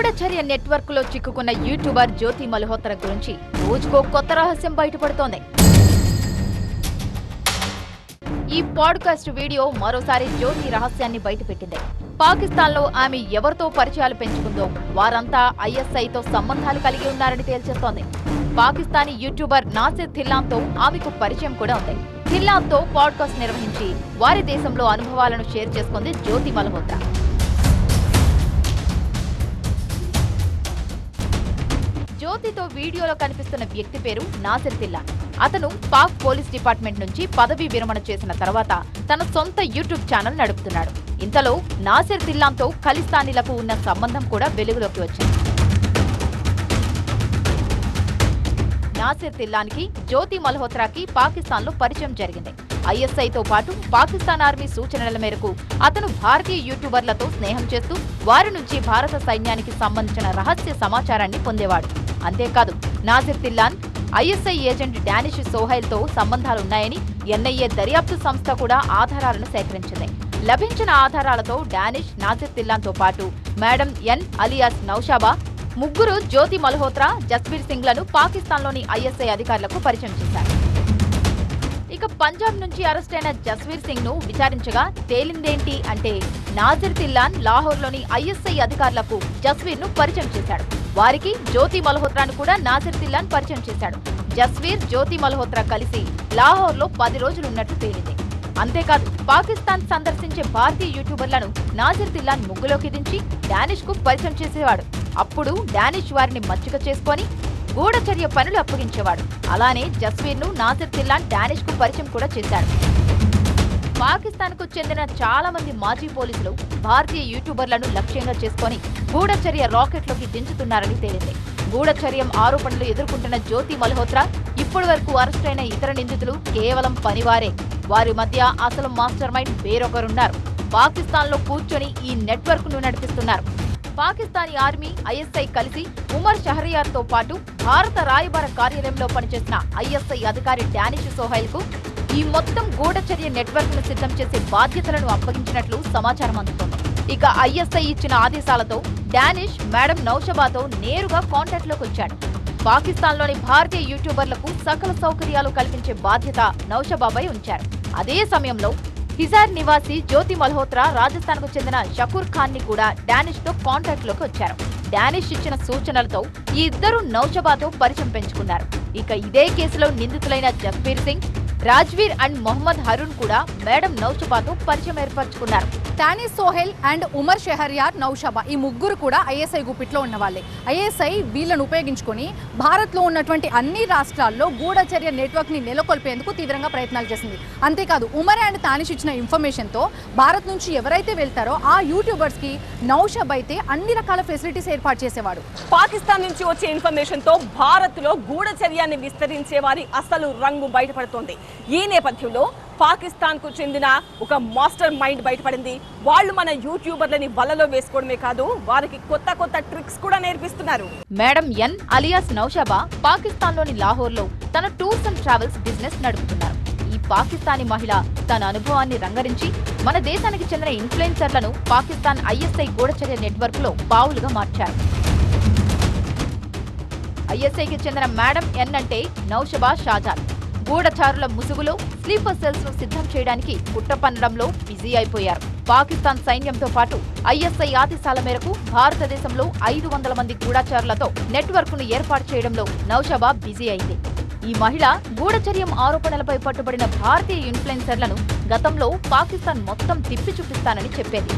గూఢచర్య నెట్వర్క్లో చిక్కుకున్న యూట్యూబర్ జ్యోతి మల్హోత్రా గురించి రోజుకో కొత్త రహస్యం బయటపడుతోంది. ఈ పాడ్కాస్ట్ వీడియో మరోసారి జ్యోతి రహస్యాన్ని బయటపెట్టింది. పాకిస్తాన్లో ఆమె ఎవరితో పరిచయాలు పెంచుకుందో వారంతా ఐఎస్ఐతో సంబంధాలు కలిగి ఉన్నారని తేల్చేస్తోంది. పాకిస్తానీ యూట్యూబర్ నాసిర్ థిల్లాన్తో ఆమెకు పరిచయం కూడా ఉంది. థిల్లాన్తో పాడ్కాస్ట్ నిర్వహించి వారి దేశంలో అనుభవాలను షేర్ చేసుకుంది జ్యోతి మల్హోత్రా. జ్యోతితో వీడియోలో కనిపిస్తున్న వ్యక్తి పేరు నాసిర్ తిల్లా. అతను పాక్ పోలీస్ డిపార్ట్మెంట్ నుంచి పదవీ విరమణ చేసిన తర్వాత తన సొంత యూట్యూబ్ ఛానల్ నడుపుతున్నాడు. ఇంతలో నాసిర్ తిల్లాంతో ఖలిస్తానీలకు ఉన్న సంబంధం కూడా వెలుగులోకి వచ్చింది. నాసిర్ తిల్లానికి జ్యోతి మల్హోత్రాకి పాకిస్తాన్లో పరిచయం జరిగింది. ఐఎస్ఐతో పాటు పాకిస్తాన్ ఆర్మీ సూచనల మేరకు అతను భారతీయ యూట్యూబర్లతో స్నేహం చేస్తూ వారి నుంచి భారత సైన్యానికి సంబంధించిన రహస్య సమాచారాన్ని పొందేవాడు. అంతేకాదు నాసిర్ తిల్లాన్ ఐఎస్ఐ ఏజెంట్ డానిష్ సోహైల్తో సంబంధాలున్నాయని ఎన్ఐఏ దర్యాప్తు సంస్థ కూడా ఆధారాలను సేకరించింది. లభించిన ఆధారాలతో డానిష్ నాసిర్ తిల్లాన్తో పాటు మేడం ఎన్ అలియాస్ నౌషాబా ముగ్గురు జ్యోతి మల్హోత్రా జస్బీర్ సింగ్లను పాకిస్తాన్లోని ఐఎస్ఐ అధికారులకు పరిచయం చేశారు. ఇక పంజాబ్ నుంచి అరెస్ట్ అయిన జస్వీర్ సింగ్ను విచారించగా తేలిందేంటి అంటే నాజర్ తిల్లాన్ లాహోర్లోని ఐఎస్ఐ అధికారులకు జస్వీర్ను పరిచయం చేశాడు. వారికి జ్యోతి మల్హోత్రాను కూడా నాజిర్ తిల్లాన్ పరిచయం చేశాడు. జస్వీర్ జ్యోతి మల్హోత్రా కలిసి లాహోర్లో పది రోజులు ఉన్నట్టు తేలింది. అంతేకాదు పాకిస్తాన్ సందర్శించే భారతీయ యూట్యూబర్లను నాజిర్ తిల్లాన్ ముగ్గులోకి దించి డానిష్కు పరిచయం చేసేవాడు. అప్పుడు డానిష్ వారిని మచ్చిక చేసుకొని గూఢచర్య పనులు అప్పగించేవాడు. అలానే జస్వీర్ను నాసిర్ తిల్లాన్ డానిష్కు పరిచయం కూడా చేశాడు పాకిస్తాన్కు చెందిన చాలా మంది మాజీ పోలీసులు భారతీయ యూట్యూబర్లను లక్ష్యంగా చేసుకొని గూఢచర్య రాకెట్లోకి దించుతున్నారని తేలింది. గూఢచర్యం ఆరోపణలు ఎదుర్కొంటున్న జ్యోతి మల్హోత్రా ఇప్పటి వరకు అరెస్ట్ అయిన ఇతర నిందితులు కేవలం పనివారే. వారి మధ్య అసలు మాస్టర్ మైండ్ వేరొకరున్నారు. పాకిస్తాన్లో కూర్చొని ఈ నెట్వర్క్ను నడిపిస్తున్నారు. పాకిస్తానీ ఆర్మీ ఐఎస్ఐ కలిసి ఉమర్ షహరియార్తో పాటు భారత రాయబార కార్యాలయంలో పనిచేసిన ఐఎస్ఐ అధికారి డానిష్ సోహైల్కు ఈ మొత్తం గూఢచర్య నెట్వర్క్ను సిద్ధం చేసే బాధ్యతలను అప్పగించినట్లు సమాచారం అందుతోంది. ఇక ఐఎస్ఐ ఇచ్చిన ఆదేశాలతో డానిష్ మేడం నౌషబాతో నేరుగా కాంటాక్ట్లోకి వచ్చాడు. పాకిస్తాన్లోని భారతీయ యూట్యూబర్లకు సకల సౌకర్యాలు కల్పించే బాధ్యత నౌషబాపై ఉంచారు. అదే సమయంలో హిజార్ నివాసి జ్యోతి మల్హోత్రా రాజస్థాన్కు చెందిన షకూర్ ఖాన్ని కూడా డానిష్తో కాంటాక్ట్లోకి వచ్చారు. డానిష్ ఇచ్చిన సూచనలతో ఈ ఇద్దరు నౌషబాతో పరిచయం పెంచుకున్నారు. ఇక ఇదే కేసులో నిందితులైన జస్బీర్ సింగ్ రాజ్వీర్ అండ్ మొహమ్మద్ హరుణ్ కూడా మేడం నౌషబాతో పరిచయం ఏర్పరచుకున్నారు. టానిస్ సోహెల్ అండ్ ఉమర్ షెహర్యార్ నౌషబా. ఈ ముగ్గురు కూడా ఐఎస్ఐ గుప్పిట్లో ఉన్న వాళ్ళే ఐఎస్ఐ వీళ్ళను ఉపయోగించుకొని భారత్లో ఉన్నటువంటి అన్ని రాష్ట్రాల్లో గూఢచర్య నెట్వర్క్ని నెలకొల్పేందుకు తీవ్రంగా ప్రయత్నాలు చేసింది. అంతేకాదు ఉమర్ అండ్ తానిష్ ఇచ్చిన ఇన్ఫర్మేషన్తో భారత్ నుంచి ఎవరైతే వెళ్తారో ఆ యూట్యూబర్స్కి నౌషబ్ అయితే అన్ని రకాల ఫెసిలిటీస్ ఏర్పాటు చేసేవాడు. పాకిస్తాన్ నుంచి వచ్చే ఇన్ఫర్మేషన్తో భారత్లో గూఢచర్యాన్ని విస్తరించే వారి అసలు రంగు బయటపడుతోంది. ఈ నేపథ్యంలో పాకిస్తాన్కు చెందిన ఒక మాస్టర్ మైండ్ బయటపడింది. వాళ్ళు మన యూట్యూబర్లని వలలో వేసుకోవడమే కాదు వారికి కొత్త కొత్త ట్రిక్స్ కూడా నేర్పిస్తున్నారు. మేడం ఎన్ అలియాస్ నౌషాబా పాకిస్తాన్లోని లాహోర్లో తన టూర్స్ అండ్ ట్రావెల్స్ బిజినెస్ నడుపుతున్నారు. ఈ పాకిస్తానీ మహిళ తన అనుభవాన్ని రంగరించి మన దేశానికి చెందిన ఇన్ఫ్లుయెన్సర్లను పాకిస్తాన్ ఐఎస్ఐ గూఢచర్య నెట్వర్క్లో బావులుగా మార్చారు. ఐఎస్ఐకి చెందిన మేడం ఎన్ అంటే నౌషబా షాజాద్ గూఢచారుల ముసుగులో స్లీపర్ సెల్స్ను సిద్ధం చేయడానికి గుట్టపన్నడంలో బిజీ అయిపోయారు. పాకిస్తాన్ సైన్యంతో పాటు ఐఎస్ఐ ఆదేశాల మేరకు భారతదేశంలో ఐదు వందల మంది గూఢచారులతో నెట్వర్క్ను ఏర్పాటు చేయడంలో నౌషాబా బిజీ అయింది. ఈ మహిళ గూఢచర్యం ఆరోపణలపై పట్టుబడిన భారతీయ ఇన్ఫ్లుయెన్సర్లను గతంలో పాకిస్తాన్ మొత్తం తిప్పి చూపిస్తానని చెప్పేది.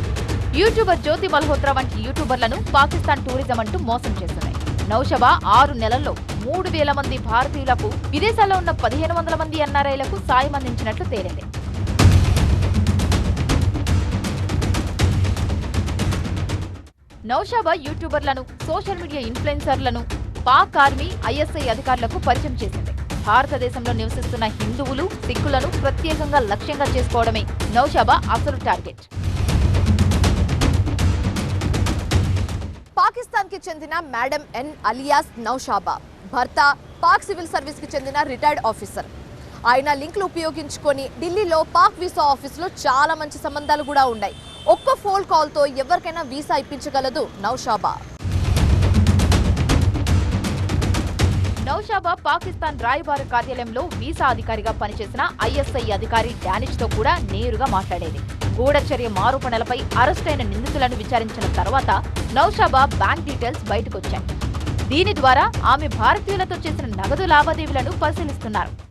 యూట్యూబర్ జ్యోతి మల్హోత్రా వంటి యూట్యూబర్లను పాకిస్తాన్ టూరిజం అంటూ మోసం చేస్తున్నాయి. నౌషబా ఆరు నెలల్లో మూడు వేల మంది భారతీయులకు విదేశాల్లో ఉన్న పదిహేను వందల మంది ఎన్ఆర్ఐలకు సాయం అందించినట్లు తేలింది. నౌషాబా యూట్యూబర్లను సోషల్ మీడియా ఇన్ఫ్లుయెన్సర్లను పాక్ ఆర్మీ ఐఎస్ఐ అధికారులకు పరిచయం చేసింది. భారతదేశంలో నివసిస్తున్న హిందువులు సిక్కులను ప్రత్యేకంగా లక్ష్యంగా చేసుకోవడమే నౌషాబా అసలు టార్గెట్. పాకిస్తాన్కి చెందిన మేడం ఎన్ అలియాస్ నౌషాబా భర్త పాక్ సివిల్ సర్వీస్కి చెందిన రిటైర్డ్ ఆఫీసర్. ఆయన లింక్లు ఉపయోగించుకొని ఢిల్లీలో పాక్ వీసా ఆఫీసులో చాలా మంచి సంబంధాలు కూడా ఉన్నాయి. ఒక్క ఫోన్ కాల్తో ఎవరికైనా వీసా ఇప్పించగలదు నౌషాబా. నౌషాబా పాకిస్తాన్ రాయబార కార్యాలయంలో వీసా అధికారిగా పనిచేసిన ఐఎస్ఐ అధికారి డానిష్తో కూడా నేరుగా మాట్లాడేది. గూఢచర్య ఆరోపణలపై అరెస్టైన నిందితులను విచారించిన తర్వాత నౌషాబా బ్యాంక్ డీటెయిల్స్ బయటకొచ్చాయి. దీని ద్వారా ఆమె భారతీయులతో చేసిన నగదు లావాదేవీలను పరిశీలిస్తున్నారు.